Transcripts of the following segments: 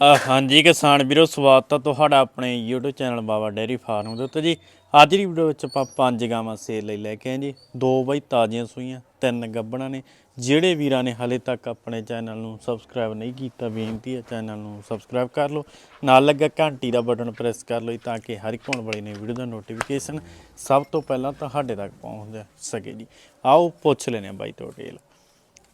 ਹਾਂਜੀ, ਕਿਸਾਨ ਵੀਰੋ, ਸਵਾਗਤ ਹੈ ਤੁਹਾਡਾ ਆਪਣੇ YouTube channel Baba dairy farm ਦੇ ਉੱਤੇ ਜੀ। ਅੱਜ ਦੀ ਵੀਡੀਓ ਵਿੱਚ ਆਪਾਂ ਪੰਜ ਗਾਵਾਂ ਸੇਲ ਲਈ ਲੈ ਕੇ ਆਏ ਜੀ। ਦੋ ਬਾਈ ਤਾਜ਼ੀਆਂ ਸੂਈਆਂ, ਤਿੰਨ ਗੱਬਣਾ ਨੇ। ਜਿਹੜੇ ਵੀਰਾਂ ਨੇ ਹਲੇ ਤੱਕ ਆਪਣੇ ਚੈਨਲ ਨੂੰ ਸਬਸਕ੍ਰਾਈਬ ਨਹੀਂ ਕੀਤਾ, ਬੇਨਤੀ ਹੈ ਚੈਨਲ ਨੂੰ ਸਬਸਕ੍ਰਾਈਬ ਕਰ ਲਓ। ਨਾਲ ਲੱਗਾ ਘੰਟੀ ਦਾ ਬਟਨ ਪ੍ਰੈਸ ਕਰ ਲਓ ਜੀ, ਤਾਂ ਕਿ ਹਰ ਇੱਕ ਆਉਣ ਵਾਲੀ ਨਵੀਂ ਵੀਡੀਓ ਦਾ ਨੋਟੀਫਿਕੇਸ਼ਨ ਸਭ ਤੋਂ ਪਹਿਲਾਂ ਤੁਹਾਡੇ ਤੱਕ ਪਹੁੰਚ ਸਕੇ ਜੀ। ਆਓ ਪੁੱਛ ਲੈਨੇ ਆ ਬਾਈ ਤੋਂ ਡਿਟੇਲ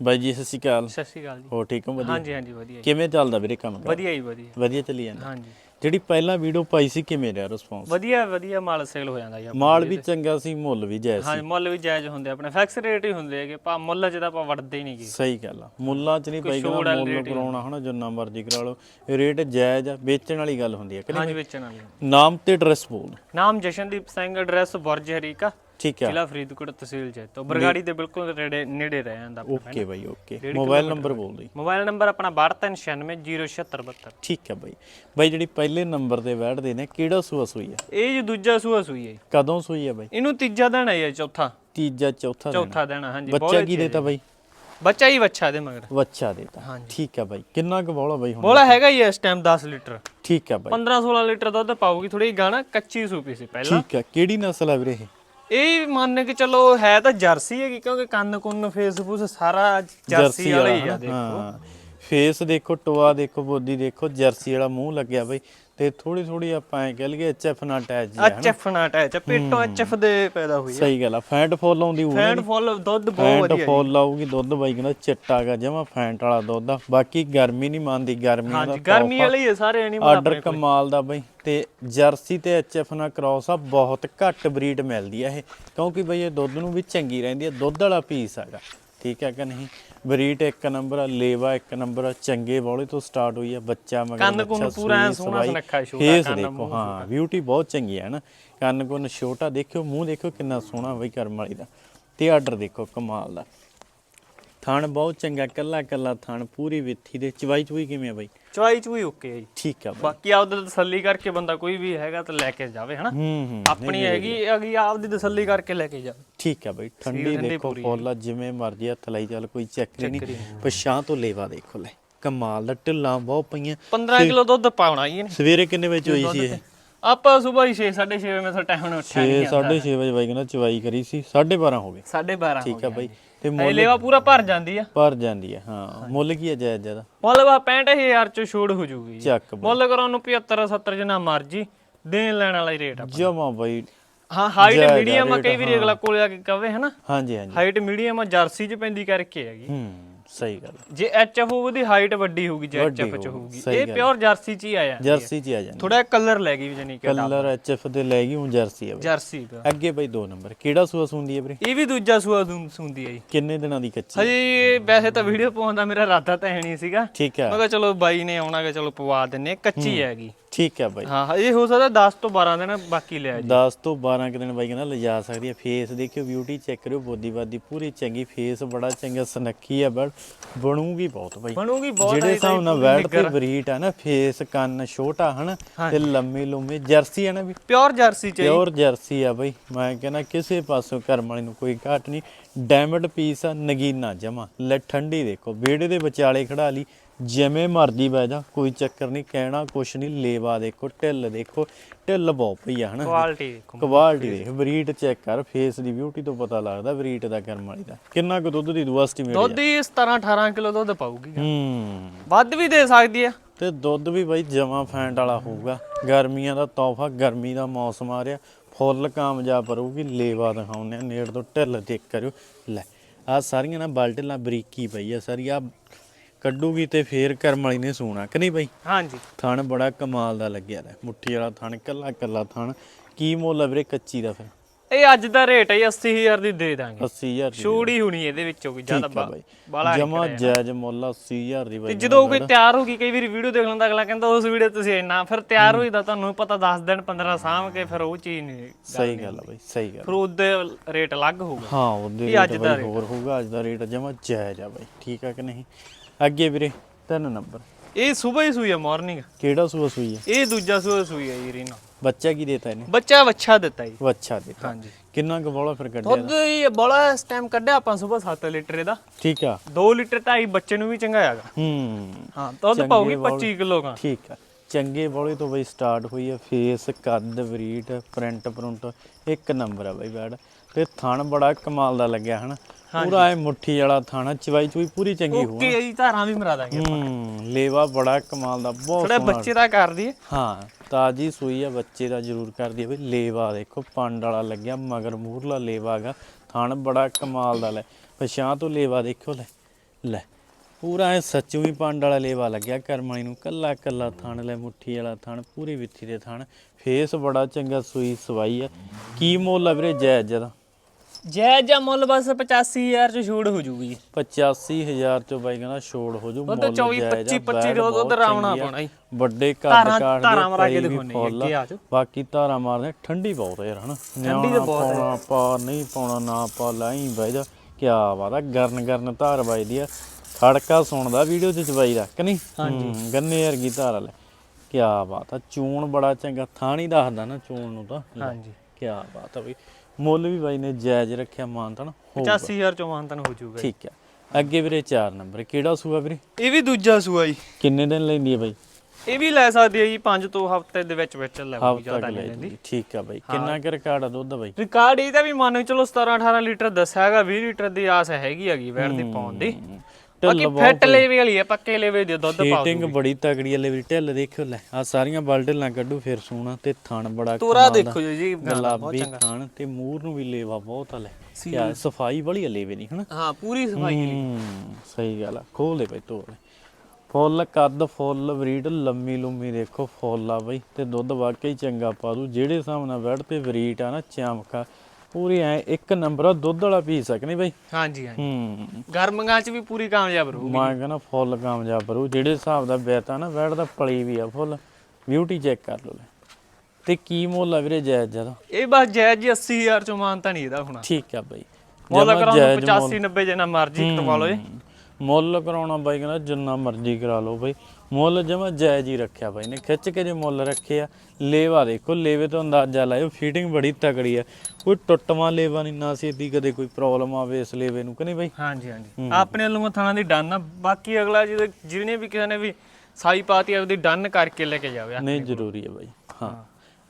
ਬਾਈ ਜੀ ਸਤਿ ਸ਼੍ਰੀ ਅਕਾਲ। ਸਤਿ ਸ਼੍ਰੀ ਅਕਾਲ ਜੀ। ਹੋ ਠੀਕ ਹੋ? ਵਧੀਆ? ਹਾਂਜੀ ਹਾਂਜੀ ਵਧੀਆ ਜੀ। ਕਿਵੇਂ ਚੱਲਦਾ ਵੀਰੇ ਕੰਮ ਕਾਰ? ਵਧੀਆ ਹੀ ਵਧੀਆ। ਵਧੀਆ ਚੱਲੀ ਜਾਂਦਾ। ਹਾਂਜੀ। ਜਿਹੜੀ ਪਹਿਲਾਂ ਵੀਡੀਓ ਪਾਈ ਸੀ ਕਿਵੇਂ ਰਿਹਾ ਰਿਸਪੌਂਸ ਵਧੀਆ ਵਧੀਆ ਮਾਲ ਸੇਲ ਹੋ ਜਾਂਦਾ ਜੀ ਆਪਣਾ। ਮਾਲ ਵੀ ਚੰਗਾ ਸੀ ਮੁੱਲ ਵੀ ਜਾਇਜ਼ ਹਾਂਜੀ ਮੁੱਲ ਵੀ ਜਾਇਜ਼ ਹੁੰਦੇ ਆਪਣੇ। ਫਿਕਸ ਰੇਟ ਹੀ ਹੁੰਦੇ ਹੈਗੇ। ਪਾ ਮੁੱਲ ਤਾਂ ਆਪਾਂ ਵੜਦੇ ਹੀ ਨਹੀਂ ਗੇ। ਸਹੀ ਗੱਲ ਆ। ਮੁੱਲਾਂ 'ਚ ਨਹੀਂ ਪਈ ਵਾਲੀ ਮੁੱਲ ਕਰਾਉਣਾ ਹਨਾ ਜਿੰਨਾ ਮਰਜ਼ੀ ਕਰਾ ਲਓ। ਰੇਟ ਜਾਇਜ਼ ਆ ਵੇਚਣ ਵਾਲੀ ਗੱਲ ਹੁੰਦੀ ਹੈ ਕਿ ਨਹੀਂ ਹਾਂਜੀ ਵੇਚਣ ਵਾਲੀ। ਨਾਮ ਤੇ ਐਡਰੈਸ ਬੋਲ। ਨਾਮ ਜਸ਼ਨਦੀਪ ਸਿੰਘ ਐਡਰੈਸ ਬੁਰਜ ਹਰੀਕਾ। ਠੀਕ ਹੈ ਜ਼ਿਲ੍ਹਾ ਫਰੀਦਕੋਟ ਤਹਿਸੀਲ ਜੈਤੋ ਬਰਗਾੜੀ ਦੇ ਬਿਲਕੁਲ ਨੇੜੇ ਨੇੜੇ ਰਹਿ ਜਾਂਦਾ ਆਪਣਾ okay bye okay. Mobile number ਬੋਲ ਦਿਓ ਮੋਬਾਈਲ ਨੰਬਰ ਆਪਣਾ 62960672 ਠੀਕ ਹੈ ਬਾਈ। ਬਾਈ ਜਿਹੜੀ ਪਹਿਲੇ ਨੰਬਰ ਤੇ ਬੈਠਦੇ ਨੇ ਕਿਹੜਾ ਸੂਆ ਸੂਈ ਹੈ ਇਹ ਜੀ ਦੂਜਾ ਸੂਆ ਸੂਈ ਹੈ। ਕਦੋਂ ਸੂਈ ਹੈ ਬਾਈ? ਇਹਨੂੰ ਤੀਜਾ ਦਿਨ ਹੈ ਜੀ ਚੌਥਾ। ਤੀਜਾ ਚੌਥਾ ਦਿਨ ਚੌਥਾ ਦਿਨ ਹਾਂਜੀ ਬੱਚਾ ਕੀ ਦੇਤਾ ਬਾਈ? ਬੱਚਾ ਹੀ ਬੱਚਾ ਦੇ ਮਗਰ। ਬੱਚਾ ਦੇਤਾ। ਠੀਕ ਹੈ ਬਾਈ। ਕਿੰਨਾ ਕੁ ਬੋਲਾ ਬਾਈ ਹੁਣ? ਬੋਲਾ ਹੈਗਾ ਹੀ ਇਸ ਟਾਈਮ 10 ਲੀਟਰ। ਠੀਕ ਹੈ ਬਾਈ। 15 16 ਲੀਟਰ ਦੁੱਧ ਪਾਊਗੀ ਥੋੜੀ ਗਾਣਾ ਕੱਚੀ ਸੂਪੀ ਸੀ ਪਹਿਲਾਂ। ਠੀਕ ਹੈ ਕਿਹੜੀ ਨਸਲ ਹੈ ਵੀਰੇ ਇਹ? ਇਹ ਮੰਨ ਕੇ ਚਲੋ ਹੈ ਤਾਂ ਜਰਸੀ ਹੈਗੀ ਕਿਉਂਕਿ ਕੰਨ ਕੁੰਨ ਫੇਸਬੁੱਕ ਸਾਰਾ ਜਰਸੀ ਵਾਲਾ ਹੀ ਆ ਦੇਖੋ। ਫੇਸ ਦੇਖੋ ਟੋਆ ਦੇਖੋ ਬੋਦੀ ਦੇਖੋ ਜਰਸੀ ਵਾਲਾ ਮੂੰਹ ਲੱਗਿਆ ਬਈ। ਤੇ ਥੋੜੀ ਥੋੜੀ ਆਪਾਂ ਐ ਕਹਿ ਲਈਏ ਐਚਐਫ ਨਾਲ ਅਟੈਚ ਜੀ ਐਚਐਫ ਨਾ ਅਟੈਚ ਪੇਟੋ ਐਚਐਫ ਦੇ ਪੈਦਾ ਹੋਈ ਸਹੀ ਗੱਲ ਆ ਫੈਂਟ ਫੁੱਲ ਆਉਂਦੀ ਹੋਊ ਫੈਂਡ ਫੁੱਲ ਦੁੱਧ ਬਹੁਤ ਫੈਂਟ ਵਧੀਆ ਫੁੱਲ ਆਊਗੀ ਦੁੱਧ ਬਾਈ ਕਹਿੰਦਾ ਚਿੱਟਾ ਗਾ ਜਮਾ ਫੈਂਟ ਵਾਲਾ ਦੁੱਧ ਆ। ਬਾਕੀ ਗਰਮੀ ਨਹੀਂ ਮੰਨਦੀ ਗਰਮੀ ਦਾ ਹਾਂਜੀ ਗਰਮੀ ਵਾਲੇ ਹੀ ਸਾਰੇ ਐਨੀਮਲ ਆਰਡਰ ਕਮਾਲ ਦਾ ਬਈ। ਤੇ ਜਰਸੀ ਤੇ ਐਚਐਫ ਨਾਲ ਕ੍ਰਾਸ ਆ ਬਹੁਤ ਘੱਟ ਬਰੀਡ ਮਿਲਦੀ ਆ ਇਹ। ਕਿਉਂਕਿ ਬਈ ਇਹ ਦੁੱਧ ਨੂੰ ਵੀ ਚੰਗੀ ਰਹਿੰਦੀ ਆ ਦੁੱਧ ਵਾਲਾ ਪੀਸ ਹੈਗਾ। ਠੀਕ ਹੈ ਕਿ ਨਹੀਂ? ਬਰੀਡ ਇੱਕ ਨੰਬਰ ਆ ਲੇਵਾ ਇੱਕ ਨੰਬਰ ਆ ਚੰਗੇ ਬੋਲੇ ਤੋਂ ਸਟਾਰਟ ਹੋਈ ਆ ਬੱਚਾ ਮਗਰ ਕੰਨ ਕੁੰਨ ਪੂਰਾ ਐਨ ਸੋਹਣਾ ਸੁਨੱਖਾ ਛੋਟਾ ਕੰਨ ਦੇਖੋ ਹਾਂ ਬਿਊਟੀ ਬਹੁਤ ਚੰਗੀ ਹੈ ਨਾ। ਕੰਨ ਕੁੰਨ ਛੋਟਾ ਦੇਖਿਓ ਮੂੰਹ ਦੇਖਿਓ ਕਿੰਨਾ ਸੋਹਣਾ ਬਈ ਕਰਮ ਵਾਲੀ ਦਾ। ਤੇ ਆਰਡਰ ਦੇਖੋ ਕਮਾਲ ਦਾ। ਥਣ ਬਹੁਤ ਚੰਗਾ ਕੱਲਾ ਕੱਲਾ ਥਣ ਪੂਰੀ ਵਿੱਥੀ ਦੇ। ਚਵਾਈ ਚੁਈ ਕਿਵੇਂ ਆ ਬਈ? ਚਵਾਈ ਚੂਈ ਓਕੇ ਹੈ ਜੀ। ਠੀਕ ਆ ਬਈ। ਬਾਕੀ ਆਪਦਾ ਤਸੱਲੀ ਕਰਕੇ ਬੰਦਾ ਕੋਈ ਵੀ ਹੈਗਾ ਤਾਂ ਲੈ ਕੇ ਜਾਵੇ ਹਨਾ? ਹੂੰ ਹੂੰ ਆਪਣੀ ਹੈਗੀ ਹੈਗੀ ਆਪਦੀ ਤਸੱਲੀ ਕਰਕੇ ਲੈ ਕੇ ਜਾਵੇ। ਠੀਕ ਆ ਬਈ ਠੰਡੀ ਦੇਖੋ ਫੁੱਲ ਆ, ਜਿਵੇਂ ਮਰਜ਼ੀ ਹੱਥ ਲਾਈ ਚੱਲ ਕੋਈ ਚੱਕਰ ਨਹੀਂ। ਪਛਾਂ ਤੋਂ ਲੇਵਾ ਦੇਖੋ ਲੈ ਕਮਾਲ ਦਾ ਢਿੱਲਾਂ ਬਹੁਤ ਪਈਆਂ। 15 ਕਿਲੋ ਦੁੱਧ ਪਾਉਣਾ ਜੀ ਸਵੇਰੇ ਕਿੰਨੇ ਵਜੇ ਹੋਈ ਸੀ ਇਹ? ਆਪਾਂ ਸਵੇਰ ਹੀ 6 6:30 ਵਜੇ ਮੈਂ ਟਾਈਮ ਨਾਲ ਉੱਠਿਆ 6 6:30 ਵਜੇ ਬਾਈ ਕਹਿੰਦਾ ਚਵਾਈ ਕਰੀ ਸੀ 12:30 ਹੋ ਗਏ। 12:30 ਠੀਕ ਆ ਬਾਈ। ਤੇ ਇਹ ਲੇਵਾ ਪੂਰਾ ਭਰ ਜਾਂਦੀ ਆ। ਭਰ ਜਾਂਦੀ ਹੈ ਹਾਂ। ਮੁੱਲ ਕੀ ਹੈ ਜਾਇਜ਼ ਜ਼ਿਆਦਾ? ਮੁੱਲ ਵਾ 65000 ਚ ਛੋੜ ਹੋ ਜੂਗੀ। ਜੀ। ਚੱਕ ਮੁੱਲ ਕਰਾਉਣ ਨੂੰ 75 70 ਜਿੰਨਾ ਮਰਜ਼ੀ ਦੇਣ ਲੈਣ ਵਾਲਾ ਹੀ ਰੇਟ ਆ ਜਮਾ ਬਾਈ। ਹਾਂ ਹਾਈਟ ਮੀਡੀਅਮ ਆ ਕਈ ਵਾਰੀ ਅਗਲਾ ਕੋਲ ਆ ਕੇ ਕਵੇ ਹਨਾ? ਹਾਂਜੀ ਹਾਂਜੀ। ਹਾਈਟ ਮੀਡੀਅਮ ਆ ਜਰਸੀ ਚ ਪੈਂਦੀ ਕਰਕੇ ਹੈਗੀ। ਹੂੰ। ਸਹੀ ਗੱਲ ਜੇ ਐਚਐਫ ਉਹਦੀ ਹਾਈਟ ਵੱਡੀ ਹੋਊਗੀ ਜੇ ਐਚਐਫ ਚ ਹੋਊਗੀ। ਇਹ ਪਿਓਰ ਜਰਸੀ ਚ ਹੀ ਆਇਆ ਜਰਸੀ ਚ ਹੀ ਆ ਜਾਂਦੀ ਥੋੜਾ ਕਲਰ ਲੈ ਗਈ ਜਾਨੀ ਕਿ ਕਲਰ ਐਚਐਫ ਦੇ ਲੈ ਗਈ ਹੂੰ ਜਰਸੀ ਆ ਬਾਈ। ਜਰਸੀ ਦਾ। ਅੱਗੇ ਬਾਈ ਦੋ ਨੰਬਰ ਕਿਹੜਾ ਸੂਆ ਸੁੰਦੀ ਹੈ ਵੀਰੇ? ਇਹ ਵੀ ਦੂਜਾ ਸੂਆ ਦੂੰ- ਸੁੰਦੀ ਹੈ ਜੀ। ਕਿੰਨੇ ਦਿਨਾਂ ਦੀ ਕੱਚੀ ਹਜੇ ਵੈਸੇ ਤਾਂ ਵੀਡੀਓ ਪਾਉਣ ਦਾ ਮੇਰਾ ਇਰਾਦਾ ਤਾਂ ਹੈ ਨਹੀਂ ਸੀਗਾ। ਠੀਕ ਹੈ। ਮੈਂ ਕਿਹਾ ਚਲੋ ਬਾਈ ਨੇ ਆਉਣਾ ਕਿ ਚਲੋ ਪਵਾ ਦਿੰਨੇ ਆ, ਕੱਚੀ ਹੈਗੀ। ਠੀਕ ਹੈ ਬਾਈ। ਹਾਂ ਹਜੇ ਹੋ ਸਕਦਾ 10 ਤੋਂ 12 ਦਿਨ ਬਾਕੀ ਲਿਆ ਜੀ। 10 ਤੋਂ 12 ਕੁ ਦਿਨ ਬਾਈ ਕਹਿੰਦਾ ਲਿਜਾ ਸਕਦੀ ਹੈ। ਫੇਸ ਦੇਖਿਓ ਬਿਊਟੀ ਚੈੱਕ ਕਰਿਓ ਬੋਦੀ ਬਾਦੀ ਪੂਰੀ ਚੰਗੀ ਫੇਸ ਬੜਾ ਚੰਗਾ ਸੁਨੱਖੀ ਆ ਬੜ ਬਣੂਗੀ ਬਹੁਤ ਬਾਈ। ਬਣੂਗੀ ਬਹੁਤ ਜਿਹੜੇ ਹਿਸਾਬ ਨਾਲ ਵੈਟ ਤੇ ਬਰੀਟ ਆ ਨਾ ਫੇਸ ਕੰਨ ਛੋਟਾ ਹਨਾ ਤੇ ਲੰਮੀ ਲੰਮੀ ਜਰਸੀ ਆ ਨਾ ਵੀ। ਪਿਓਰ ਜਰਸੀ ਚ ਪਿਓਰ ਜਰਸੀ ਆ ਬਈ। ਮੈਂ ਕਹਿੰਦਾ ਕਿਸੇ ਪਾਸੋਂ ਕਰਮ ਵਾਲੀ ਨੂੰ ਕੋਈ ਘਾਟ ਨਹੀਂ। ਡਾਇਮੰਡ ਪੀਸ ਆ ਨਗੀਨਾ ਜਮਾ। ਲੈ ਠੰਡੀ ਦੇਖੋ। ਵਿਹੜੇ ਦੇ ਵਿਚਾਲੇ ਖੜਾ ਲਈ। ਜਿਵੇਂ ਮਰਜ਼ੀ ਬਹਿ ਜਾ ਕੋਈ ਚੱਕਰ ਨਹੀਂ ਕਹਿਣਾ ਕੁਛ ਨਹੀਂ ਲੇਵਾ ਦੇਖੋ ਢਿੱਲ ਦੇਖੋ ਢਿੱਲ ਬਹੁਤ ਪਈ ਆ ਹਨਾ? ਕੁਆਲਿਟੀ ਦੇਖੋ ਕੁਆਲਿਟੀ ਦੇਖ ਬਰੀਡ ਚੈੱਕ ਕਰ ਫੇਸ ਦੀ ਬਿਊਟੀ ਤੋਂ ਪਤਾ ਲੱਗਦਾ ਬਰੀਡ ਦਾ ਕਰਮ ਵਾਲੀ ਦਾ। ਕਿੰਨਾ ਕੁ ਦੁੱਧ ਦੀ ਦੂ ਐਸਟੀਮੇਟ ਦੁੱਧ ਹੀ 17 18 ਕਿਲੋ ਦੁੱਧ ਪਾਊਗੀ। ਹੂੰ। ਵੱਧ ਵੀ ਦੇ ਸਕਦੀ ਆ। ਤੇ ਦੁੱਧ ਵੀ ਬਾਈ ਜਮਾ ਫੈਂਟ ਵਾਲਾ ਹੋਊਗਾ। ਗਰਮੀਆਂ ਦਾ ਤੋਹਫਾ ਗਰਮੀ ਦਾ ਮੌਸਮ ਆ ਰਿਹਾ। ਫੁੱਲ ਕਾਮਯਾਬ ਰਹੂਗੀ ਲੇਵਾ ਦਿਖਾਉਂਦੇ ਆ ਨੇੜ ਤੋਂ ਢਿੱਲ ਦੇਖ ਕਰਿਓ। ਲੈ ਆ ਸਾਰੀਆਂ ਨਾ ਬਲਟਲਾਂ ਬਰੀਕੀ ਪਈ ਆ ਸਾਰੀ। ਆ ਕੱਢੂਗੀ ਤੇ ਫੇਰ ਕਰਮ ਵਾਲੀ ਨੇ ਸੂਣਾ ਕਿ ਨਹੀਂ ਬਾਈ? ਹਾਂਜੀ। ਥਣ ਬੜਾ ਕਮਾਲ ਦਾ ਲੱਗਿਆ ਲੈ ਮੁੱਠੀ ਵਾਲਾ ਥਣ ਕੱਲਾ ਕੱਲਾ ਥਣ। ਕੀ ਮੁੱਲ ਆ ਵੀਰੇ ਕੱਚੀ ਦਾ ਫਿਰ? ਇਹ ਅੱਜ ਦਾ ਰੇਟ ਹੈ 80000 ਦੀ ਦੇ ਦਾਂਗੇ। 80000 ਦੀ ਛੋੜੀ ਹੋਣੀ ਇਹਦੇ ਵਿੱਚੋਂ ਕੋਈ ਜ਼ਿਆਦਾ ਬਾਲਾ ਜਮਾ ਜਾਇਜ਼ ਮੁੱਲ 80000 ਦੀ ਤੇ ਬਾਈ ਜਦੋਂ ਕੋਈ ਤਿਆਰ ਹੋ ਗਈ ਕਈ ਵਾਰੀ ਵੀਡੀਓ ਦੇਖ ਲੈਂਦਾ ਅਗਲਾ ਕਹਿੰਦਾ ਉਸ ਵੀਡੀਓ ਤੁਸੀਂ ਇੰਨਾ ਫਿਰ ਤਿਆਰ ਹੋਈ ਤਾਂ ਤੁਹਾਨੂੰ ਵੀ ਪਤਾ 10 ਦਿਨ 15 ਸਾਂਭ ਕੇ ਫਿਰ ਉਹ ਚੀਜ਼ ਨਹੀਂ ਸਹੀ ਗੱਲ ਆ ਬਾਈ ਸਹੀ ਗੱਲ ਫਿਰ ਉਹਦੇ ਰੇਟ ਅਲੱਗ ਹੋਊਗਾ। ਹਾਂ ਉਹਦੇ ਰੇਟ। ਹੋਰ ਹੋਊਗਾ ਅੱਜ ਦਾ ਰੇਟ ਜਮਾ ਜਾਇਜ਼ ਆ ਬਾਈ। ਠੀਕ ਆ ਕਿ ਨਹੀਂ? ਅੱਗੇ ਵੀਰੇ ਤਿੰਨ ਨੰਬਰ। ਇਹ ਸਵੇਰ ਹੀ ਸੂਈ ਆ ਮਾਰਨਿੰਗ ਕਿਹੜਾ ਸੂਆ ਸੂਈ ਹੈ ਇਹ ਦੂਜਾ ਸੂਆ ਸੂਈ ਆ ਜੀ ਰੀਨਾ ਬੱਚਾ ਕੀ ਦੇਤਾ ਇਹਨੇ? ਬੱਚਾ ਵੱਛਾ ਦਿੱਤਾ ਜੀ। ਬੱਚਾ ਦੇਤਾ। ਹਾਂਜੀ। ਕਿੰਨਾ ਕੁ ਬੋਲਾ ਫਿਰ ਕੱਢਿਆ? ਦੁੱਧ ਹੀ ਬੋਲਾ ਇਸ ਟਾਈਮ ਕੱਢਿਆ ਆਪਾਂ ਸਵੇਰ 7 ਲੀਟਰ ਇਹਦਾ। ਠੀਕ ਆ। 2 ਲੀਟਰ ਢਾਈ ਬੱਚੇ ਨੂੰ ਵੀ ਚੰਗਾਇਆਗਾ ਹੂੰ। ਹਾਂ ਦੁੱਧ ਚੰਗੇ ਪਾਉਗੀ ਬੋਲ। 25 ਕਿਲੋ ਦਾ। ਠੀਕ ਆ। ਚੰਗੇ ਬੋਲੇ ਤੋਂ ਬਈ ਸਟਾਰਟ ਹੋਈ ਆ ਫੇਸ ਕੱਦ ਬਰੀਟ ਪ੍ਰਿੰਟ ਪ੍ਰਿੰਟ ਇੱਕ ਨੰਬਰ ਆ ਬਈ ਬੈਡ। ਤੇ ਥਣ ਬੜਾ ਕਮਾਲ ਦਾ ਲੱਗਿਆ ਹਨਾ? ਪੂਰਾ ਐ ਮੁੱਠੀ ਵਾਲਾ ਥਣ ਚਵਾਈ ਚੁਈ ਪੂਰੀ ਚੰਗੀ ਹੋਊ ਓਕੇ ਜੀ ਧਾਰਾਂ ਵੀ ਮਰਾ ਦਾਂਗੇ ਹੂੰ ਲੇਵਾ ਬੜਾ ਕਮਾਲ ਦਾ ਬਹੁਤ ਥੋੜਾ ਬੱਚੇ ਦਾ ਕਰ ਦਈਏ। ਹਾਂ ਤਾਜੀ ਸੂਈ ਆ ਬੱਚੇ ਦਾ ਜ਼ਰੂਰ ਕਰਦੀ ਆ ਬਈ ਲੇਵਾ ਦੇਖੋ ਪੰਡ ਵਾਲਾ ਲੱਗਿਆ ਮਗਰ ਮੂਰਲਾ ਲੇਵਾ ਗਾ ਥਣ ਬੜਾ ਕਮਾਲ ਦਾ ਲੈ। ਪਛਾਂ ਤੋਂ ਲੇਵਾ ਦੇਖੋ ਲੈ ਲੈ ਪੂਰਾ ਐ ਸੱਚੂ ਹੀ ਪੰਡ ਵਾਲਾ ਲੇਵਾ ਲੱਗਿਆ ਕਰਮਾਈ ਨੂੰ ਕੱਲਾ ਕੱਲਾ ਥਣ ਲੈ ਮੁੱਠੀ ਵਾਲਾ ਥਣ ਪੂਰੀ ਵਿੱਥੀ ਦੇ ਥਣ ਫੇਸ ਬੜਾ ਚੰਗਾ ਸੂਈ ਸਵਾਈ ਆ। ਕੀ ਮੁੱਲ ਆ ਵੀਰੇ ਜਾਇਜ਼ ਜਦਾ ਜੈ ਜਾਂ ਮੁੱਲ ਬਸ 85000 ਚ ਛੂਟ ਹੋ ਜੂਗੀ। 85000 ਚੋਂ ਬਾਈ ਕਹਿੰਦਾ ਛੋੜ ਹੋ ਜੂ ਮੁੱਲ 24 ਜਾਇਜ਼ ਆ, 25 25 ਬੈਡ ਦੁੱਧ ਬਹੁਤ ਰਾਵਣਾ ਚੰਗੀ ਆ। ਪਾਉਣਾ ਜੀ ਵੱਡੇ ਕਾਠ ਦੇ ਧਾਰਾਂ ਮਰਾ ਕੇ ਦਿਖਾਉਣੀ ਅੱਗੇ ਆ। ਜਾਓ। ਬਾਕੀ ਧਾਰਾਂ ਮਾਰਦੇ ਠੰਡੀ ਬਹੁਤ ਯਾਰ ਹਨਾ? ਠੰਡੀ ਤਾਂ ਬਹੁਤ ਹੈ। ਪਾ ਨਹੀਂ ਪਾਉਣਾ ਨਾ ਪਾ ਲਾਈ ਬਹਿ ਜਾ। ਕੀ ਬਾਤ ਆ ਗਰਨ ਗਰਨ ਧਾਰ ਵੱਜਦੀ ਆ। ਖੜਕਾ ਸੁਣਦਾ ਵੀਡੀਓ ਚ ਚਵਾਈ ਦਾ ਕਿ ਨਹੀਂ? ਹਾਂਜੀ। ਗੰਨੇ ਵਰਗੀ ਧਾਰ ਲੈ ਕੀ ਬਾਤ ਆ ਚੂਣ ਬੜਾ ਚੰਗਾ ਥਾਣੀ ਦੱਸਦਾ ਨਾ ਚੂਣ ਨੂੰ ਤਾਂ। ਹਾਂਜੀ। ਕੀ ਬਾਤ ਆ ਬਈ। ਮੁੱਲ ਵੀ ਬਾਈ ਨੇ ਜਾਇਜ਼ ਰੱਖਿਆ ਮਾਨਤਾ ਨਾ 85000 ਚ ਮਾਨਤਨ ਹੋ ਜੂਗਾ ਜੀ। ਠੀਕ ਆ ਅੱਗੇ ਵੀਰੇ 4 ਨੰਬਰ ਕਿਹੜਾ ਸੂਆ ਵੀਰੇ? ਇਹ ਵੀ ਦੂਜਾ ਸੂਆ ਜੀ। ਕਿੰਨੇ ਦਿਨ ਲੈਂਦੀ ਹੈ ਬਾਈ? ਇਹ ਵੀ ਲੈ ਸਕਦੀ ਹੈ ਜੀ 5 ਤੋਂ ਹਫ਼ਤੇ ਦੇ ਵਿੱਚ ਵਿੱਚ ਲੈ ਹਫ਼ਤਾ ਜ਼ਿਆਦਾ ਨਹੀਂ ਲੈਂਦੀ। ਠੀਕ ਆ ਬਾਈ। ਕਿੰਨਾ ਕੁ ਰਿਕਾਰਡ ਆ ਦੁੱਧ ਦਾ ਬਾਈ? ਰਿਕਾਰਡ ਇਹਦਾ ਵੀ ਮੰਨ ਚਲੋ 17 18 ਲੀਟਰ ਦੱਸਿਆ ਹੈਗਾ 20 ਲੀਟਰ ਦੀ ਆਸ ਹੈਗੀ ਹੈਗੀ ਵੈੜ ਦੀ ਪਾਉਣ ਦੀ। ਬਾਕੀ ਢਿੱਲ ਫਿੱਟ ਲੇਵੇ ਵਾਲੀ ਹੈ ਪੱਕੇ ਲੇਵੇ ਦੀ ਦੁੱਧ ਪਾਉ ਹੀਟਿੰਗ ਬੜੀ ਤਗੜੀ ਆ ਲੈਵਰੀ ਢਿੱਲ ਦੇਖਿਓ ਲੈ ਆ ਸਾਰੀਆਂ ਬਲ ਢਿੱਲਾਂ ਕੱਢੂ ਫਿਰ ਸੋਣਾ ਤੇ ਥਣ ਬੜਾ ਤੋਰਾ ਕਮਾਲ ਦਾ। ਦੇਖੋ ਜੀ ਬਹੁਤ ਗੁਲਾਬੀ ਥਣ ਤੇ ਮੂਰ ਨੂੰ ਵੀ ਲੇਵਾ ਬਹੁਤ ਆ ਲੈ। ਕਿਆ ਸਫ਼ਾਈ ਬੜੀ ਆ ਲੇਵੇ ਦੀ ਹਨਾ? ਹਾਂ ਪੂਰੀ ਸਫ਼ਾਈ ਹੂੰ ਸਹੀ ਗੱਲ ਆ ਖੋਲ ਦੇ ਬਈ ਤੋੜ। ਫੁੱਲ ਕੱਦ ਫੁੱਲ ਬਰੀਡ ਲੰਮੀ ਲੰਮੀ ਦੇਖੋ ਫੁੱਲ ਆ ਬਈ ਤੇ ਦੁੱਧ ਵਾਕਈ ਚੰਗਾ ਪਾ ਦੂ। ਜਿਹੜੇ ਹਿਸਾਬ ਨਾਲ ਵੜ ਤੇ ਬਰੀਡ ਆ ਨਾ ਚਮਕਾ। ਪੂਰੀ ਐ ਇੱਕ ਨੰਬਰ ਦੁੱਧ ਵਾਲਾ ਪੀ ਸਕਨੇ ਬਈ? ਹਾਂਜੀ ਹਾਂਜੀ। ਹੂੰ। ਗਰਮੀਆਂ ਚ ਵੀ ਪੂਰੀ ਕਾਮਯਾਬ ਰਹੂ ਮੈਂ ਕਹਿੰਦਾ ਫੁੱਲ ਕਾਮਯਾਬ ਰੂ ਜਿਹੜੇ ਹਿਸਾਬ ਦਾ ਬੈਤਾ ਨਾ ਵੈੜ ਦਾ ਪਲੀ ਵੀ ਆ ਫੁੱਲ। ਬਿਊਟੀ ਚੈੱਕ ਕਰ ਲਓ ਲੈ। ਤੇ ਕੀ ਮੁੱਲ ਆ ਵੀਰੇ ਜਾਇਜ਼ ਜ਼ਿਆਦਾ ਇਹ ਬਸ ਜੈ ਜੀ 80000 ਚੋਂ ਮਾਨਤਾ ਨਹੀਂ ਇਹਦਾ ਹੋਣਾ। ਠੀਕ ਆ ਬਈ। ਮੁੱਲ ਕਰਾਉਣ ਜਾਇਜ਼ 85 90 ਜਿੰਨਾ ਮਰਜ਼ੀ ਕਟਵਾ ਲਓ ਜੀ। ਹੂੰ। ਮੁੱਲ ਕਰਾਉਣਾ ਬਾਈ ਕਹਿੰਦਾ ਜਿੰਨਾ ਮਰਜ਼ੀ ਕਰਾ ਲਓ ਬਾਈ। ਮੁੱਲ ਜਮਾ ਜਾਇਜ਼ ਹੀ ਰੱਖਿਆ ਬਾਈ ਨੇ ਖਿੱਚ ਕੇ ਜੇ ਮੁੱਲ ਰੱਖਿਆ ਲੇਵਾ ਦੇਖੋ ਲੇਵੇ ਤੋਂ ਅੰਦਾਜ਼ਾ ਲਾਇਓ ਫਿਟਿੰਗ ਬੜੀ ਤਕੜੀ ਆ। ਕੋਈ ਟੁੱਟਵਾਂ ਲੇਵਾ ਨਹੀਂ ਨਾ ਸਿੱਧੀ ਕਦੇ ਕੋਈ ਪ੍ਰੋਬਲਮ ਆਵੇ ਇਸ ਲੇਵੇ ਨੂੰ ਕਿ ਨਹੀਂ ਬਾਈ? ਹਾਂਜੀ ਹਾਂਜੀ। ਆਪਣੇ ਵੱਲੋਂ ਥਾਣਾ ਦੀ ਡਨ ਆ ਬਾਕੀ ਅਗਲਾ ਜਿਹਦੇ ਜਿਹਨੇ ਵੀ ਕਿਸੇ ਨੇ ਵੀ ਸਾਈ ਪਾਤੀ ਉਹਦੀ ਡਨ ਕਰਕੇ ਲੈ ਕੇ ਜਾਵੇ। ਨਹੀਂ ਜ਼ਰੂਰੀ ਹੈ ਬਾਈ ਹਾਂ।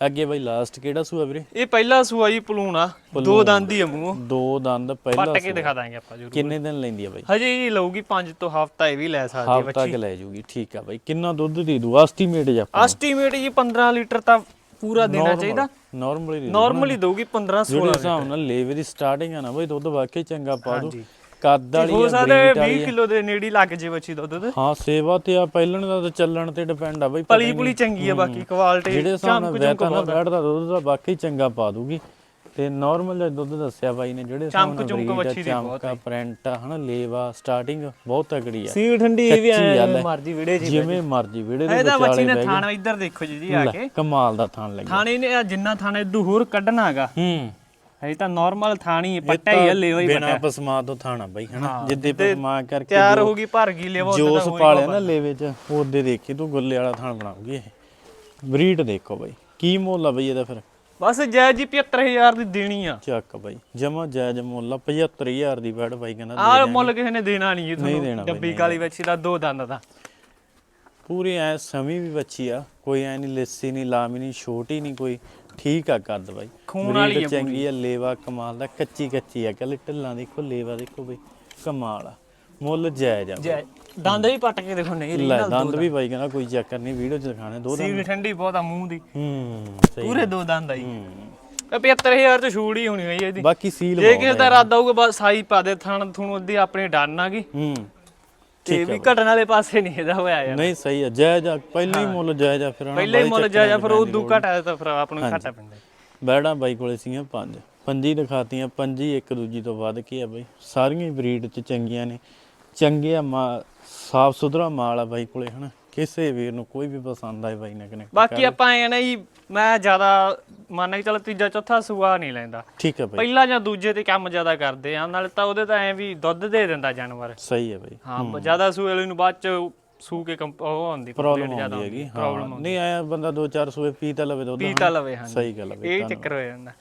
ਅੱਗੇ ਬਾਈ ਲਾਸਟ ਕਿਹੜਾ ਸੂਆ ਵੀਰੇ? ਇਹ ਪਹਿਲਾ ਸੂਆ ਜੀ ਪਲੂਣ ਆ। ਦੋ ਦੰਦ ਹੀ ਆ ਮੂੰਹ। ਦੋ ਦੰਦ ਪਹਿਲਾ ਪੱਟ ਕੇ ਦਿਖਾ ਦਾਂਗੇ ਆਪਾਂ ਜਰੂਰ। ਕਿੰਨੇ ਦਿਨ ਲੈਂਦੀ ਆ ਬਾਈ? ਹਜੇ ਜੀ ਲਊਗੀ 5 ਤੋਂ ਹਫਤਾ ਇਹ ਵੀ ਲੈ ਸਕਦੀ ਹੈ ਹਫ਼ਤਾ ਤੱਕ ਲੈ ਜੂਗੀ ਠੀਕ ਆ ਬਾਈ। ਕਿੰਨਾ ਦੁੱਧ ਦੇ ਦੂ? ਐਸਟੀਮੇਟ ਜਾਂ ਐਸਟੀਮੇਟ ਜੀ 15 ਲੀਟਰ ਤਾਂ ਪੂਰਾ ਦੇਣਾ ਚਾਹੀਦਾ। ਨਾਰਮਲੀ ਨਾਰਮਲੀ ਦਊਗੀ 15 ਜਿਹੜੇ 16 ਹਿਸਾਬ ਨਾਲ ਲੇਵੇ ਦੀ ਸਟਾਰਟਿੰਗ ਆ ਨਾ ਬਾਈ ਦੁੱਧ ਵਾਕਈ ਚੰਗਾ ਪਾ ਦੂ। ਕੱਦ ਵਾਲੀ ਹੋ ਸਕਦਾ ਬਰੀਡ 20 ਵਾਲੀ ਆ। ਕਿਲੋ ਦੇ ਨੇੜੇ ਹੀ ਲੱਗ ਜੇ ਬੱਚੀ ਦੁੱਧ ਤੇ। ਹਾਂ ਸੇਵਾ ਤੇ ਆ ਪਹਿਲਣ ਦਾ ਤਾਂ ਚੱਲਣ ਤੇ ਡਿਪੈਂਡ ਆ ਬਾਈ ਪਤਾ ਪਲੀ ਹੀ ਪੁਲੀ ਚੰਗੀ ਆ ਬਾਕੀ ਕੁਆਲਿਟੀ ਜਿਹੜੇ ਹਿਸਾਬ ਨਾਲ ਵੈਤਾ ਨਾ ਬੈਠਦਾ ਦੁੱਧ ਦਾ ਵਾਕਈ ਚੰਗਾ ਪਾ ਦੂਗੀ। ਤੇ ਨਾਰਮਲ ਜਿਹਾ ਦੁੱਧ ਦੱਸਿਆ ਬਾਈ ਨੇ ਜਿਹੜੇ ਹਿਸਾਬ ਨਾਲ ਚਮਕ breed ਆ, ਵੱਛੀ ਦੀ ਬਹੁਤ ਚਮਕਾ ਪ੍ਰਿੰਟ ਆ ਹਨਾ ਲੇਵਾ ਸਟਾਰਟਿੰਗ ਬਹੁਤ ਤਗੜੀ ਆ। ਸੀਲ ਠੰਡੀ ਇਹ ਵੀ ਕੱਚੀ ਗੱਲ ਐ ਹੈ। ਮਰਜ਼ੀ ਵਿੜੇ ਜੀ ਜਿਵੇਂ ਮਰਜ਼ੀ ਵਿੜੇ ਦੇ ਇਹਦਾ ਬੱਚੀ ਵਿਚਾਲੇ ਨੇ ਬਹਿ ਥਾਣ ਇੱਧਰ ਦੇਖੋ ਜੀ ਜੀ ਆ ਲੈ, ਕੇ। ਕਮਾਲ ਦਾ ਥਾਣ ਲੱਗਿਆ ਥਾਣੇ ਨੇ ਆਹ ਜਿੰਨਾ ਥਾਣਾ ਇਦੋਂ ਹੋਰ ਕੱਢਣਾ ਹੈਗਾ ਹੂੰ। ਇਹ ਤਾਂ ਨਾਰਮਲ ਥਾਣੀ ਪੱਟਾ ਹੀ ਆ ਲੈਵਾ ਹੀ ਬਿਨਾ ਪਸਮਾ ਤੋਂ ਥਾਣਾ ਬਾਈ ਹਨਾ? ਜਿੱਦੇ ਪਸਮਾ ਕਰਕੇ ਤਿਆਰ ਹੋ ਗਈ ਭਰ ਗਈ ਲੈਵਾ ਜੋਸ ਪਾਲਿਆ ਨਾ ਲੇਵੇ ਚ ਉਹਦੇ ਦੇਖੀ ਤੂੰ ਗੁੱਲੇ ਵਾਲਾ ਥਾਣ ਬਣਾਉਗੀ ਇਹ। ਬਰੀਡ ਦੇਖੋ ਬਾਈ ਕੀ ਮੁੱਲ ਆ ਬਈ ਇਹਦਾ ਫਿਰ? ਬਸ ਜੈ ਜੀ 75000 ਦੀ ਦੇਣੀ ਆ। ਚੱਕ ਬਾਈ ਜਮਾ ਜਾਇਜ਼ ਮੁੱਲ ਆ 75000 ਦੀ ਬੈਡ ਬਾਈ ਕਹਿੰਦਾ ਆਹ ਮੁੱਲ ਕਿਸੇ ਨੇ ਦੇਣਾ ਨਹੀਂ ਜੀ ਤੁਹਾਨੂੰ ਡੱਬੀ ਕਾਲੀ ਵਿੱਚ ਦਾ ਦੋ ਦੰਦ ਦਾ। ਪੂਰੀ ਐ ਸਮੀ ਵੀ ਬੱਚੀ ਆ ਕੋਈ ਐ ਨਹੀਂ ਲੱਸੀ ਨਹੀਂ ਲਾਮੀ ਨਹੀਂ ਛੋਟੀ ਨਹੀਂ ਕੋਈ। ਠੀਕ ਆ ਕੱਦ ਬਾਈ। ਖੂਨ ਵਾਲੀ ਆ ਚੰਗੀ ਆ ਲੇਵਾ ਕਮਾਲ ਦਾ ਕੱਚੀ ਕੱਚੀ ਆ ਕੱਲ ਢਿੱਲਾਂ ਦੇਖੋ ਲੇਵਾ ਦੇਖੋ ਬਈ ਕਮਾਲ ਆ। ਮੁੱਲ ਜਾਇਜ਼ ਆ ਦੰਦ ਵੀ ਪੱਟ ਕੇ ਦੇਖੋ ਨਹੀਂ ਲੈ ਦੰਦ ਵੀ ਬਾਈ ਕਹਿੰਦਾ ਕੋਈ ਚੱਕਰ ਨਹੀਂ ਵੀਡੀਓ ਚ ਦਿਖਾਣੇ ਦੋ ਦੰਦ। ਸੀਲ ਠੰਡੀ ਬਹੁਤ ਆ ਮੂੰਹ ਦੀ। ਹੂੰ ਸਹੀ ਪੂਰੇ ਦੋ ਦੰਦ ਆ ਜੀ। ਹੂੰ। ਇਹ 75000 ਚ ਛੂੜ ਹੀ ਹੋਣੀ ਹੈ ਇਹਦੀ। ਬਾਕੀ ਸੀਲ ਜੇ ਕਿਸੇ ਦਾ ਇਰਾਦਾ ਹੋਊਗਾ ਬਸ ਸਾਈ ਪਾ ਦੇ ਥਣ ਥੁਣ ਉਹਦੀ ਆਪਣੀ ਡਨ ਆ ਗਈ। ਹੂੰ। ਤੇ ਵੀ ਘਟਣ ਵਾਲੇ ਪਾਸੇ ਨਹੀਂ ਇਹਦਾ ਹੋਇਆ ਯਾਰ। ਨਹੀਂ ਸਹੀ ਆ ਜਾਇਜ਼ ਆ। ਪਹਿਲਾਂ ਹੀ ਮੁੱਲ ਜਾਇਜ਼ ਆ ਫਿਰ ਪਹਿਲੇ ਹੀ ਮੁੱਲ ਜਾਇਆ ਫਿਰ ਉਦੋਂ ਘਟਾਇਆ ਤਾਂ ਫਿਰ ਆਪ ਨੂੰ ਘਾਟਾ ਪੈਂਦਾ ਬੈੜਾਂ ਬਾਈ ਕੋਲੇ ਸੀਗੀਆਂ ਪੰਜ। ਪੰਜੀ ਦਿਖਾਤੀਆਂ ਪੰਜੀ ਇੱਕ ਦੂਜੀ ਤੋਂ ਵੱਧ ਕੇ ਆ ਬਾਈ? ਸਾਰੀਆਂ ਹੀ ਬਰੀਡ ਚ ਚੰਗੀਆਂ ਨੇ। ਚੰਗੇ ਆ ਮਾ ਸਾਫ਼ ਸੁਥਰਾ ਮਾਲ ਆ ਬਾਈ ਕੋਲੇ ਹਨਾ। ਕਿਸੇ ਵੀਰ ਨੂੰ ਕੋਈ ਵੀ ਪਸੰਦ ਆਏ ਬਾਈ ਨਾਲ ਕਨੈਕਟ ਬਾਕੀ ਆਪਾਂ ਐ ਨਾ ਜੀ ਮੈਂ ਜ਼ਿਆਦਾ ਮੰਨ ਕੇ ਚੱਲ ਤੀਜਾ ਚੌਥਾ ਸੂਆ ਨਹੀਂ ਲੈਂਦਾ। ਠੀਕ ਆ ਬਾਈ। ਪਹਿਲਾ ਜਾਂ ਦੂਜੇ ਤੇ ਕੰਮ ਜ਼ਿਆਦਾ ਕਰਦੇ ਆ ਨਾਲੇ ਤਾਂ ਉਹਦੇ ਤਾਂ ਐ ਵੀ ਦੁੱਧ ਦੇ ਦਿੰਦਾ ਜਾਨਵਰ। ਸਹੀ ਆ ਬਾਈ। ਹਾਂ ਜ਼ਿਆਦਾ ਸੂਏ ਵਾਲੇ ਨੂੰ ਬਾਅਦ ਚ ਸੂ ਕੇ ਕੰਪ ਉਹ ਆਉਂਦੀ ਪ੍ਰੋਬਲਮ ਆਉਂਦੀ ਹੈਗੀ ਪ੍ਰੋਬਲਮ ਹਾਂ ਨਹੀਂ ਆਇਆ ਬੰਦਾ ਦੋ ਚਾਰ ਸੂਏ ਪੀ ਤਾਂ ਲਵੇ ਦੁੱਧ ਪੀ ਤਾਂ ਲਵੇ ਹਾਂ ਸਹੀ ਗੱਲ ਹੈ ਇਹ ਚੱਕਰ ਹੋ ਜਾਂਦਾ।